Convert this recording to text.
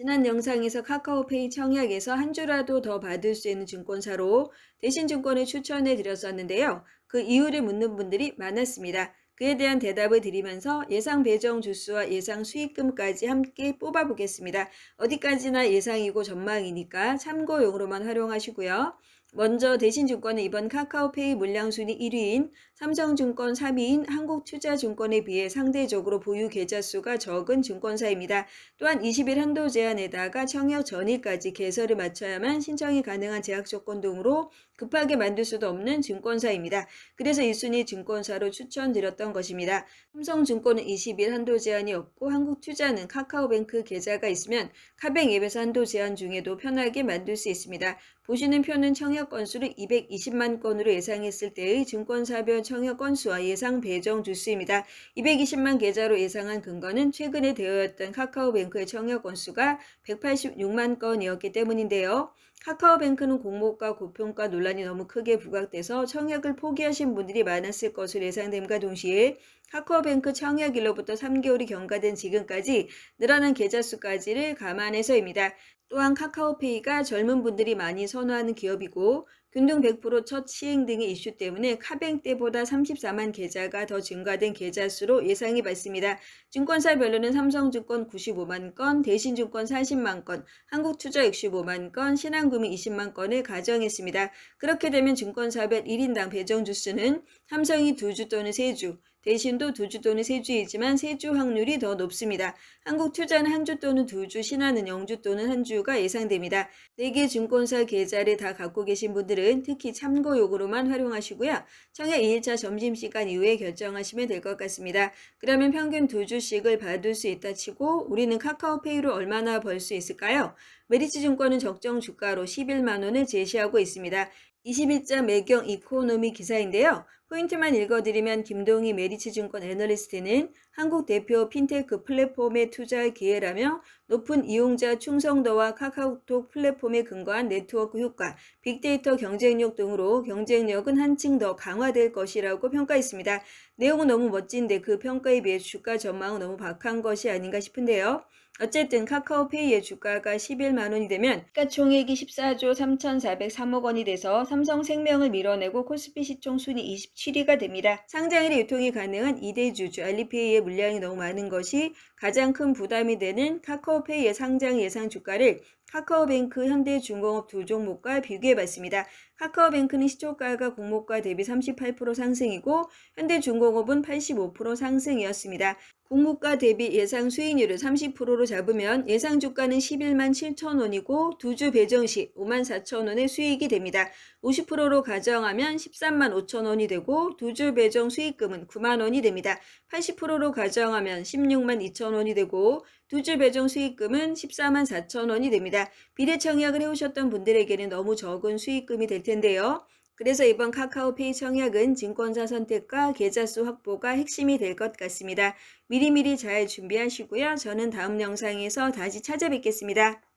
지난 영상에서 카카오페이 청약에서 한 주라도 더 받을 수 있는 증권사로 대신증권을 추천해 드렸었는데요. 그 이유를 묻는 분들이 많았습니다. 그에 대한 대답을 드리면서 예상 배정 주수와 예상 수익금까지 함께 뽑아보겠습니다. 어디까지나 예상이고 전망이니까 참고용으로만 활용하시고요. 먼저 대신증권은 이번 카카오페이 물량 순위 1위인 삼성증권 3위인 한국투자증권에 비해 상대적으로 보유 계좌 수가 적은 증권사입니다. 또한 20일 한도 제한에다가 청약 전일까지 개설을 마쳐야만 신청이 가능한 제약 조건 등으로 급하게 만들 수도 없는 증권사입니다. 그래서 1순위 증권사로 추천드렸던 것입니다. 삼성증권은 20일 한도 제한이 없고 한국투자는 카카오뱅크 계좌가 있으면 카뱅 앱에서 한도 제한 중에도 편하게 만들 수 있습니다. 보시는 표는 청약 건수를 220만 건으로 예상했을 때의 증권사별 청약 건수와 예상 배정 주수입니다. 220만 계좌로 예상한 근거는 최근에 되어였던 카카오뱅크의 청약 건수가 186만 건이었기 때문인데요. 카카오뱅크는 공모가 고평가 논란이 너무 크게 부각돼서 청약을 포기하신 분들이 많았을 것으로 예상됨과 동시에 카카오뱅크 청약일로부터 3개월이 경과된 지금까지 늘어난 계좌 수까지를 감안해서입니다. 또한 카카오페이가 젊은 분들이 많이 선호하는 기업이고 균등 100%첫 시행 등의 이슈 때문에 카뱅 때보다 34만 계좌가 더 증가된 계좌 수로 예상이 받습니다. 증권사별로는 삼성증권 95만 건, 대신증권 40만 건, 한국투자 65만 건, 신한금융 20만 건을 가정했습니다. 그렇게 되면 증권사별 1인당 배정 주수는 삼성이 2주 또는 3주, 대신도 2주 또는 3주이지만 3주 확률이 더 높습니다. 한국 투자는 한 주 또는 2주, 신한은 0주 또는 한 주가 예상됩니다. 4개 증권사 계좌를 다 갖고 계신 분들은 특히 참고용으로만 활용하시고요. 청약 2일차 점심시간 이후에 결정하시면 될 것 같습니다. 그러면 평균 2주씩을 받을 수 있다 치고 우리는 카카오페이로 얼마나 벌 수 있을까요? 메리츠 증권은 적정 주가로 11만 원을 제시하고 있습니다. 22자 매경 이코노미 기사인데요. 포인트만 읽어드리면 김동희 메리츠증권 애널리스트는 한국 대표 핀테크 플랫폼에 투자할 기회라며 높은 이용자 충성도와 카카오톡 플랫폼에 근거한 네트워크 효과, 빅데이터 경쟁력 등으로 경쟁력은 한층 더 강화될 것이라고 평가했습니다. 내용은 너무 멋진데 그 평가에 비해 주가 전망은 너무 박한 것이 아닌가 싶은데요. 어쨌든 카카오페이의 주가가 11만 원이 되면 시가총액이 14조 3,403억 원이 돼서 삼성생명을 밀어내고 코스피 시총 순위 27위가 됩니다. 상장일에 유통이 가능한 2대 주주 알리페이의 물량이 너무 많은 것이 가장 큰 부담이 되는 카카오페이의 상장 예상 주가를 카카오뱅크, 현대중공업 두 종목과 비교해봤습니다. 카카오뱅크는 시초가가 공모가 대비 38% 상승이고 현대중공업은 85% 상승이었습니다. 공모가 대비 예상 수익률을 30%로 잡으면 예상 주가는 11만 7천 원이고 두 주 배정 시 5만 4천 원의 수익이 됩니다. 50%로 가정하면 13만 5천 원이 되고 두 주 배정 수익금은 9만 원이 됩니다. 80%로 가정하면 16만 2천 원이 되고 두주 배정 수익금은 14만 4천 원이 됩니다. 비례 청약을 해오셨던 분들에게는 너무 적은 수익금이 될 텐데요. 그래서 이번 카카오페이 청약은 증권사 선택과 계좌수 확보가 핵심이 될 것 같습니다. 미리미리 잘 준비하시고요. 저는 다음 영상에서 다시 찾아뵙겠습니다.